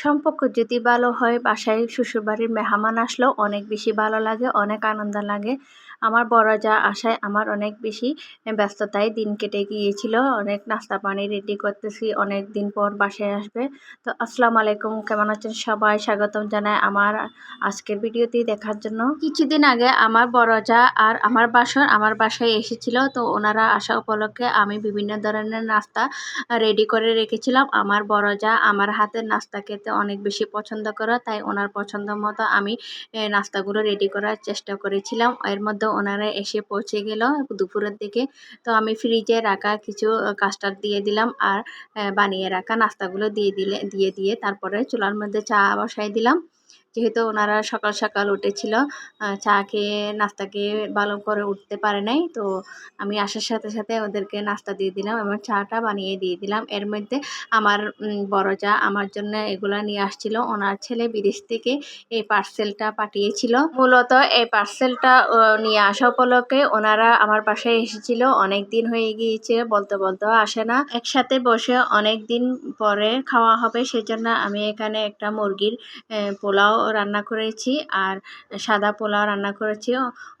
সম্পর্ক যদি ভালো হয় বাসায় শ্বশুরবাড়ির মেহমান আসলেও অনেক বেশি ভালো লাগে, অনেক আনন্দ লাগে। আমার বড় যা আসায় আমার অনেক বেশি ব্যস্ততায় দিন কেটে গিয়েছিল। অনেক নাস্তা পানি রেডি করতেছি, অনেক দিন পর বাসায় আসবে। তো আসসালামু আলাইকুম, কেমন আছেন সবাই? স্বাগতম জানাই আমার আজকের ভিডিওটি দেখার জন্য। কিছুদিন আগে আমার বড় যা আর আমার বাসর আমার বাসায় এসেছিল। তো ওনারা আসা উপলক্ষে আমি বিভিন্ন ধরনের নাস্তা রেডি করে রেখেছিলাম। আমার বড় যা আমার হাতের নাস্তা খেতে অনেক বেশি পছন্দ করে, তাই ওনার পছন্দ মতো আমি নাস্তাগুলো রেডি করার চেষ্টা করেছিলাম। এর মধ্যে ওনারা এসে পৌঁছে গেল দুপুরের দিকে। তো আমি ফ্রিজে রাখা কিছু কাস্টার্ড দিয়ে দিলাম আর বানিয়ে রাখা নাস্তাগুলো দিয়ে দিলে, দিয়ে দিয়ে তারপরে চুলার মধ্যে চা বসাই দিলাম। যেহেতু ওনারা সকাল সকাল উঠেছিল চা খেয়ে, নাস্তা খেয়ে ভালো করে উঠতে পারে নাই। তো আমি আসার সাথে সাথে ওদেরকে নাস্তা দিয়ে দিলাম এবং চাটা বানিয়ে দিয়ে দিলাম। এর মধ্যে আমার বড় যা আমার জন্য এগুলো নিয়ে আসছিল। ওনার ছেলে বিদেশ থেকে এই পার্সেলটা পাঠিয়েছিল। মূলত এই পার্সেলটা নিয়ে আসা উপলক্ষে ওনারা আমার বাসায় এসেছিল। অনেক দিন হয়ে গিয়েছে, বলতে বলতেও আসে না। একসাথে বসে অনেক দিন পরে খাওয়া হবে। সেজন্য আমি এখানে একটা মুরগির পোলাও রান্না করেছি আর সাদা পোলাও রান্না করেছি,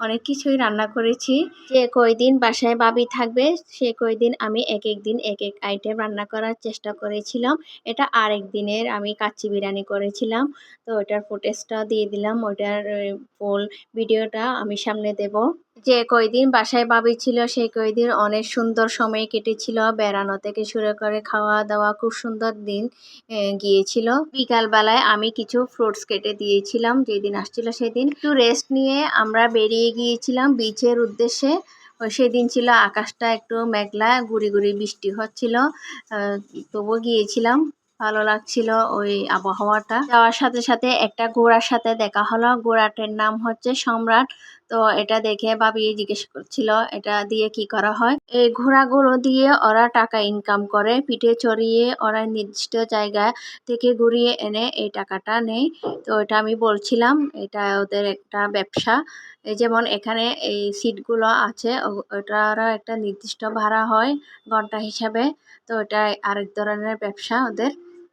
অনেক কিছুই রান্না করেছি। যে কয়দিন বাসায় বাবি থাকবে, সে কয়দিন আমি এক এক দিন এক এক আইটেম রান্না করার চেষ্টা করেছিলাম। এটা আরেক দিনের আমি কাচ্চি বিরিয়ানি করেছিলাম। তো ওটার ফুটেজটা দিয়ে দিলাম, ওটার ফুল ভিডিওটা আমি সামনে দেব। যে কয়দিন বাসায় বাবি ছিল সেই কয়দিন অনেক সুন্দর সময় কেটেছিল। বেড়ানো থেকে শুরু করে খাওয়া দাওয়া খুব সুন্দর দিন গিয়েছিল। বিকালবেলায় আমি কিছু ফ্রুটস কেটে দিয়েছিলাম, যেদিন আসছিল সেদিন। একটু রেস্ট নিয়ে আমরা বেরিয়ে গিয়েছিলাম বিচের উদ্দেশ্যে। সেদিন ছিল আকাশটা একটু মেঘলা গুড়ি গুড়ি বৃষ্টি হচ্ছিল। তবু গিয়েছিলাম, ভালো লাগছিল ওই আবহাওয়াটা। যাওয়ার সাথে সাথে একটা ঘোড়ার সাথে দেখা হলো। ঘোড়াটার নাম হচ্ছে সম্রাট তো এটা দেখে ভাবি জিজ্ঞেস করছিল, এটা দিয়ে কি করা হয়? এই ঘোড়াগুলো দিয়ে ওরা টাকা ইনকাম করে, পিঠে চড়িয়ে ওরা নির্দিষ্ট জায়গা থেকে ঘুরিয়ে এনে এই টাকাটা নেই তো এটা আমি বলছিলাম, এটা ওদের একটা ব্যবসা। যেমন এখানে এই সিটগুলো আছে ওটারও একটা নির্দিষ্ট ভাড়া হয় ঘণ্টা হিসাবে। তো এটা আরেক ধরনের ব্যবসা ওদের।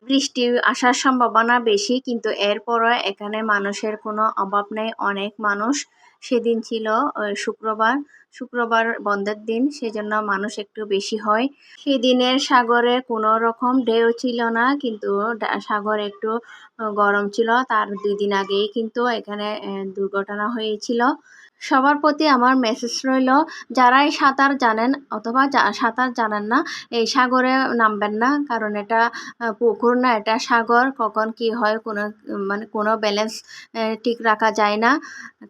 বৃষ্টি আসার সম্ভাবনা বেশি, কিন্তু এরপরও এখানে মানুষের কোনো অভাব নেই। অনেক মানুষ সেদিন ছিল শুক্রবার শুক্রবার বন্ধের দিন, সেজন্য মানুষ একটু বেশি হয়। সেদিনের সাগরে কোনো রকম ঢেউ ছিল না, কিন্তু সাগর একটু গরম ছিল। তার দুই দিন আগেই কিন্তু এখানে দুর্ঘটনা হয়েছিল। সবার প্রতি আমার মেসেজ রইল যারাই সাঁতার জানেন অথবা সাঁতার জানেন না, এই সাগরে নামবেন না, কারণ এটা পুকুর না, এটা সাগর, কখন কি হয়, কোনো মানে কোনো ব্যালেন্স ঠিক রাখা যায় না,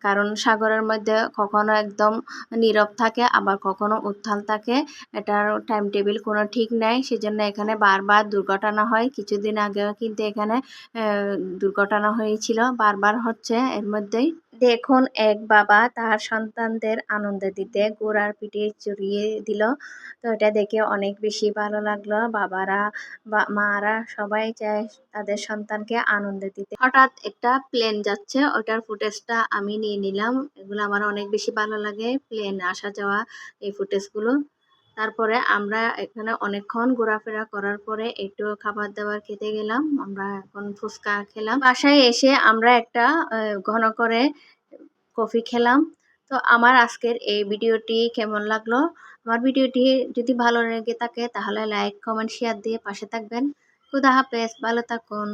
কারণ সাগরের মধ্যে কখনো একদম নীরব থাকে, আবার কখনো উত্থাল থাকে, এটার টাইম টেবিল কোনো ঠিক নেই, সেজন্য এখানে বারবার দুর্ঘটনা হয়, কিছুদিন আগেও কিন্তু এখানে দুর্ঘটনা হয়েছিল, বারবার হচ্ছে এর মধ্যেই। দেখুন, এক বাবা তার সন্তানদের আনন্দ দিতে গোড়ার পিঠে চড়িয়ে দিল। তো এটা দেখে অনেক বেশি ভালো লাগল। বাবারা বা মারা সবাই চায় তাদের সন্তানকে আনন্দ দিতে। হঠাৎ একটা প্লেন যাচ্ছে, ওটার ফুটেজটা আমি নিয়ে নিলাম। এগুলো আমার অনেক বেশি ভালো লাগে। প্লেন আসা যাওয়া এই ফুটেজগুলো। তারপরে আমরা এখানে অনেকক্ষণ ঘোরাফেরা করার পরে একটু খাবার দাবার খেতে গেলাম। আমরা এখন ফুচকা খেলাম। বাসায় এসে আমরা একটা ঘন করে কফি খেলাম। তো আমার আজকের এই ভিডিওটি কেমন লাগল? আমার ভিডিওটি যদি ভালো লেগে থাকে তাহলে লাইক, কমেন্ট, শেয়ার দিয়ে পাশে থাকবেন। খুদা হাফেজ, ভালো থাকুন।